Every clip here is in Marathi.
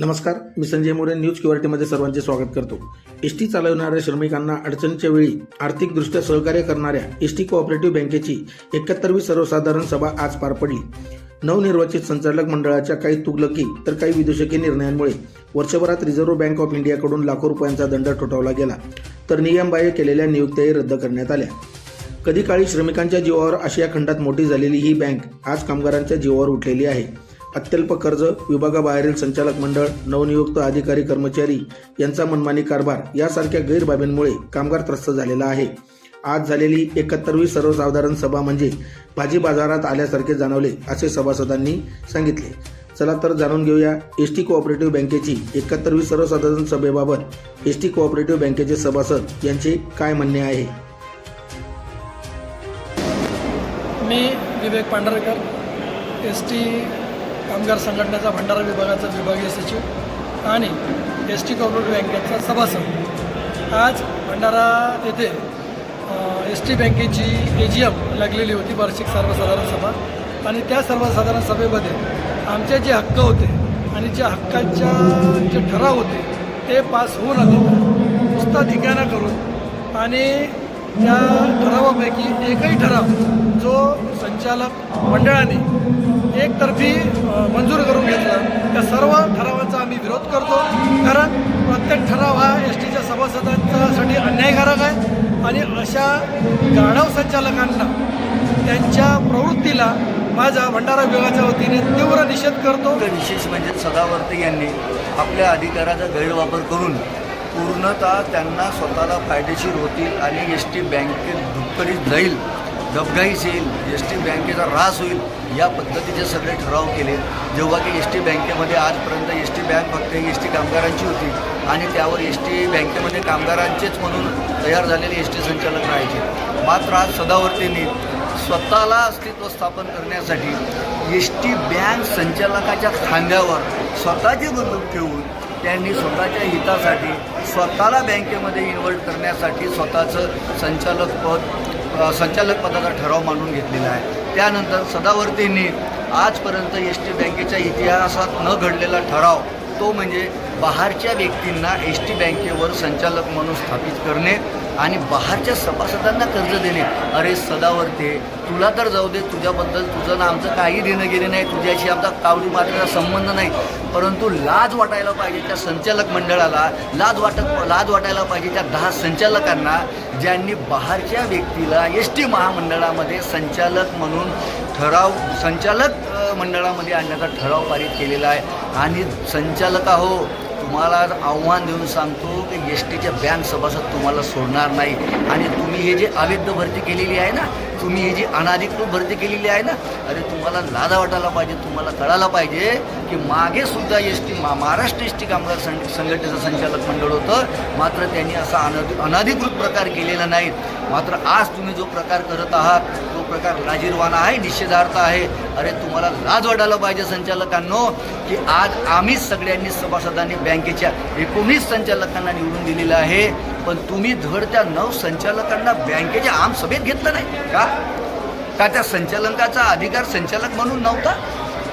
नमस्कार मी संजय मोरे न्यूज क्युआरटीमध्ये सर्वांचे स्वागत करतो. एस टी चालवणाऱ्या श्रमिकांना अडचणीच्या वेळी आर्थिकदृष्ट्या सहकार्य करणाऱ्या एस टी कोऑपरेटिव्ह बँकेची एकाहत्तरवी सर्वसाधारण सभा आज पार पडली. नवनिर्वाचित संचालक मंडळाच्या काही तुगलकी तर काही विदूषकी निर्णयांमुळे वर्षभरात रिझर्व्ह बँक ऑफ इंडियाकडून लाखो रुपयांचा दंड ठोठावला गेला. तर नियमबाह्य केलेल्या नियुक्त्याही रद्द करण्यात आल्या. कधी काळी श्रमिकांच्या जीवावर आशिया खंडात मोठी झालेली ही बँक आज कामगारांच्या जीवावर उठलेली आहे. अत्यल्प कर्ज विभागाबाहेरील संचालक मंडळ नवनियुक्त अधिकारी कर्मचारी यांचा मनमानी कारभार यासारख्या गैरबाबींमुळे कामगार त्रस्त झालेला आहे. आज झालेली एकाहत्तरवी सर्वसाधारण सभा म्हणजे भाजी बाजारात आल्यासारखे जाणवले असे सभासदांनी सांगितले. चला तर जाणून घेऊया एस टी कोऑपरेटिव्ह बँकेची एकाहत्तरवी सर्वसाधारण सभेबाबत एस टी कोऑपरेटिव्ह बँकेचे सभासद यांचे काय म्हणणे आहे? मी विवेक पांढरकर एस टी कामगार संघटनेचा भंडारा विभागाचा विभागीय सचिव आणि एस टी कॉपरेटिव्ह बँकेचा सभासद. आज भंडारा येथे एस टी बँकेची ए जी एम लागलेली होती वार्षिक सर्वसाधारण सभा. आणि त्या सर्वसाधारण सभेमध्ये आमचे जे हक्क होते आणि ज्या हक्काच्या जे ठराव होते ते पास होऊ न नुसता ठिकाणा करून आणि त्या ठरावापैकी एकही ठराव जो संचालक मंडळाने एकतर्फी मंजूर करून घेतला. त्या सर्व ठरावांचा आम्ही विरोध करतो. कारण प्रत्येक ठराव हा एस टीच्या सभासदांच्यासाठी अन्यायकारक आहे. आणि अशा गाढव संचालकांना त्यांच्या प्रवृत्तीला माझा भंडारा विभागाच्या वतीने तीव्र निषेध करतो. विशेष म्हणजे सदावर्ते यांनी आपल्या अधिकाराचा गैरवापर करून पूर्णतः त्यांना स्वतःला फायदेशीर होतील आणि एस टी बँकेत दुपरीत जाईल डबघाईच येईल एस टी बँकेचा ऱ्हास होईल या पद्धतीचे सगळे ठराव केले. जेव्हा की एस टी बँकेमध्ये आजपर्यंत एस टी बँक फक्त एस टी कामगारांची होती आणि त्यावर एस टी बँकेमध्ये कामगारांचेच म्हणून तयार झालेले एस टी संचालक राहायचे. मात्र आज सदावर्तींनी स्वतःला अस्तित्व स्थापन करण्यासाठी एस टी बँक संचालकाच्या खांद्यावर स्वतःची बंदूक ठेवून त्यांनी स्वतःच्या हितासाठी स्वतःला बँकेमध्ये इन्व्हर्ट करण्यासाठी स्वतःचं संचालक पद संचालक पदाचा ठराव मांडून घेतलेला आहे. त्यानंतर सदावर्तींनी आजपर्यंत एस टी बँकेच्या इतिहासात न घडलेला ठराव तो म्हणजे बाहेरच्या व्यक्तींना एस टी बँकेवर संचालक म्हणून स्थापित करणे आणि बाहेरच्या सभासदांना कर्ज देणे. अरे सदावर्ते तुला तर जाऊ दे तुझ्याबद्दल तुझं ना आमचं काही देणं गेलं नाही तुझ्याशी आमचा कावडी मात्रेचा संबंध नाही. परंतु लाज वाटायला पाहिजे त्या संचालक मंडळाला लाज वाटत लाज वाटायला पाहिजे त्या दहा संचालकांना ज्यांनी बाहेरच्या व्यक्तीला एस टी महामंडळामध्ये संचालक म्हणून ठराव संचालक मंडळामध्ये आणण्याचा ठराव पारित केलेला आहे. आणि संचालका हो तुम्हाला आव्हान देऊन सांगतो की एस टीच्या बँक सभासद तुम्हाला सोडणार नाही. आणि तुम्ही हे जे अवैध भरती केलेली आहे ना तुम्ही ही जी अनाधिकृत भरती केलेली आहे ना अरे तुम्हाला लादा वाटायला पाहिजे तुम्हाला कळायला पाहिजे की मागे सुद्धा एस टी मा महाराष्ट्र एस टी कामगार सं संघटनेचं संचालक मंडळ होतं. मात्र त्यांनी असा अनाधि अनाधिकृत प्रकार केलेला नाही. मात्र आज तुम्ही जो प्रकार करत आहात तो प्रकार लाजीरवाना आहे निषेधार्थ आहे. अरे तुम्हाला लाज वाटायला पाहिजे संचालकांनो की आज आम्हीच सगळ्यांनी सभासदांनी बँकेच्या एकोणीस संचालकांना निवडून दिलेलं आहे. पण तुम्ही धड त्या नऊ संचालकांना बँकेच्या आमसभेत घेतलं नाही. का? का त्या संचालकाचा अधिकार संचालक म्हणून नव्हता?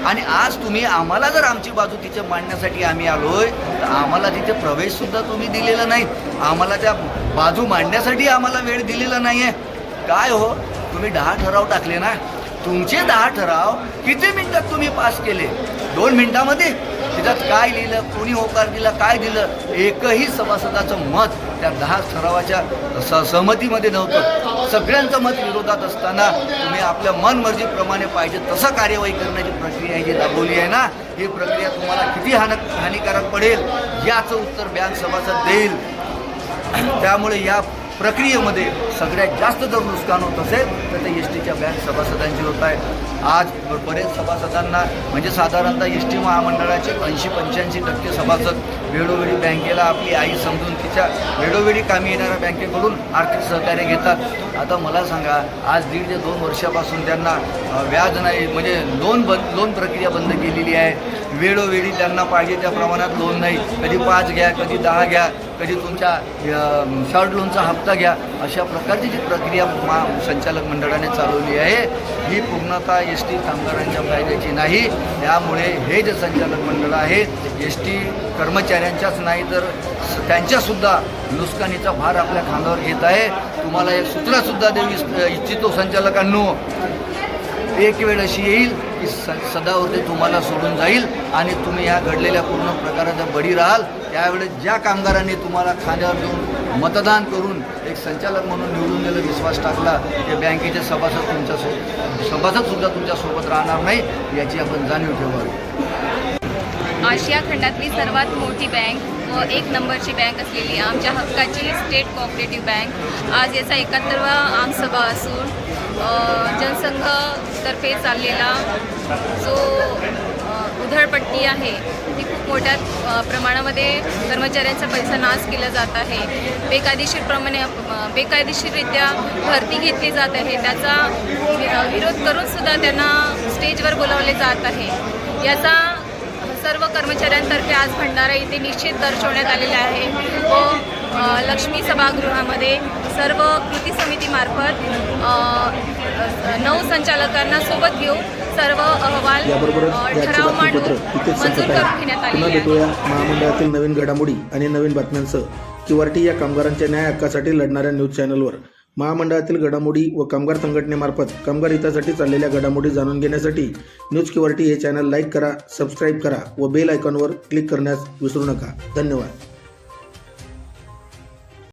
आणि आज तुम्ही आम्हाला जर आमची बाजू तिथे मांडण्यासाठी आम्ही आलोय तर आम्हाला तिथे प्रवेशसुद्धा तुम्ही दिलेला नाही. आम्हाला त्या बाजू मांडण्यासाठी आम्हाला वेळ दिलेला नाही आहे काय हो? तुम्ही दहा ठराव टाकले ना? तुमचे दहा ठराव किती मिनिटात तुम्ही पास केले? दोन मिनिटामध्ये? त्याच्यात काय लिहिलं कोणी होकार दिला काय दिलं एकही सभासदाचं मत त्या दहा ठरावाच्या स सहमतीमध्ये नव्हतं. सगळ्यांचं मत विरोधात असताना तुम्ही आपल्या मनमर्जीप्रमाणे पाहिजे तसं कार्यवाही करण्याची प्रक्रिया ही जी दाबवली आहे ना ही प्रक्रिया तुम्हाला किती हान हानिकारक पडेल याचं उत्तर बँक सभासद देईल. त्यामुळे या प्रक्रियेमध्ये सगळ्यात जास्त जर नुकसान होत असेल तर ते एस टीच्या बँक सभासदांची होत आहे. आज बरेच सभासदांना म्हणजे साधारणतः एस टी महामंडळाचे ऐंशी पंच्याऐंशी टक्के सभासद वेळोवेळी बँकेला आपली आई समजून तिच्या वेळोवेळी कामी येणाऱ्या बँकेकडून आर्थिक सहकार्य घेतात. आता मला सांगा आज दीड ते दोन वर्षापासून त्यांना व्याज नाही म्हणजे लोन बंद लोन प्रक्रिया बंद केलेली आहे. वेळोवेळी त्यांना पाहिजे त्या प्रमाणात लोन नाही. कधी पाच घ्या कधी दहा घ्या. कधी तुमच्या शॉर्ट लोनचा हप्ता घ्या अशा प्रकारची जी प्रक्रिया मा संचालक मंडळाने चालवली आहे ही पूर्णतः एस टी कामगारांच्या फायद्याची नाही. त्यामुळे हे जे संचालक मंडळ आहे एस टी कर्मचाऱ्यांच्याच नाही तर त्यांच्यासुद्धा नुकसानीचा भार आपल्या खांद्यावर घेत आहे. तुम्हाला एक सूत्रसुद्धा देऊ इच्छितो संचालकांनो. एक वेळ अशी येईल की स सदावरती तुम्हाला सोडून जाईल आणि तुम्ही या घडलेल्या पूर्ण प्रकाराचा बळी राहाल. त्यावेळेस ज्या कामगारांनी तुम्हाला खांद्यावर घेऊन मतदान करून एक संचालक म्हणून निवडून दिलं विश्वास टाकला ते बँकेचे सभासद तुमच्यासोबत सभासदसुद्धा तुमच्यासोबत राहणार नाही याची आपण जाणीव ठेवावी. आशिया खंडातली सर्वात मोठी बँक व एक नंबरची बँक असलेली आमच्या हक्काची स्टेट कोऑपरेटिव्ह बँक. आज याचा एकाहत्तरवा आमसभा असून जनसंघतर्फे चाललेला जो उधळपट्टी आहे ती खूप मोठ्या प्रमाणामध्ये कर्मचाऱ्यांचा पैसा नाश केला जात आहे. बेकायदेशीरप्रमाणे बेकायदेशीररित्या भरती घेतली जात आहे. त्याचा विरोध करूनसुद्धा त्यांना स्टेजवर बोलावले जात आहे. याचा सर्व कर्मचाऱ्यांतर्फे आज भंडारा इथे निश्चित दर्शवण्यात आलेले आहे. व लक्ष्मी सभागृहामध्ये सर्व कृती समितीमार्फत नऊ संचालकांना सोबत घेऊन सर्व अहवाल ठराव मांडून मंजूर करून घेण्यात महामंडळातील नवीन घडामोडी आणि नवीन बातम्यांसह. किवारटी या कामगारांच्या न्याय हक्कासाठी लढणाऱ्या न्यूज चॅनलवर. महामंडळातील घडामोडी व कामगार संघटनेमार्फत कामगार हितासाठी चाललेल्या घडामोडी जाणून घेण्यासाठी न्यूज किवारटी हे चॅनल लाईक करा सबस्क्राईब करा व बेल आयकॉनवर क्लिक करण्यास विसरू नका. धन्यवाद.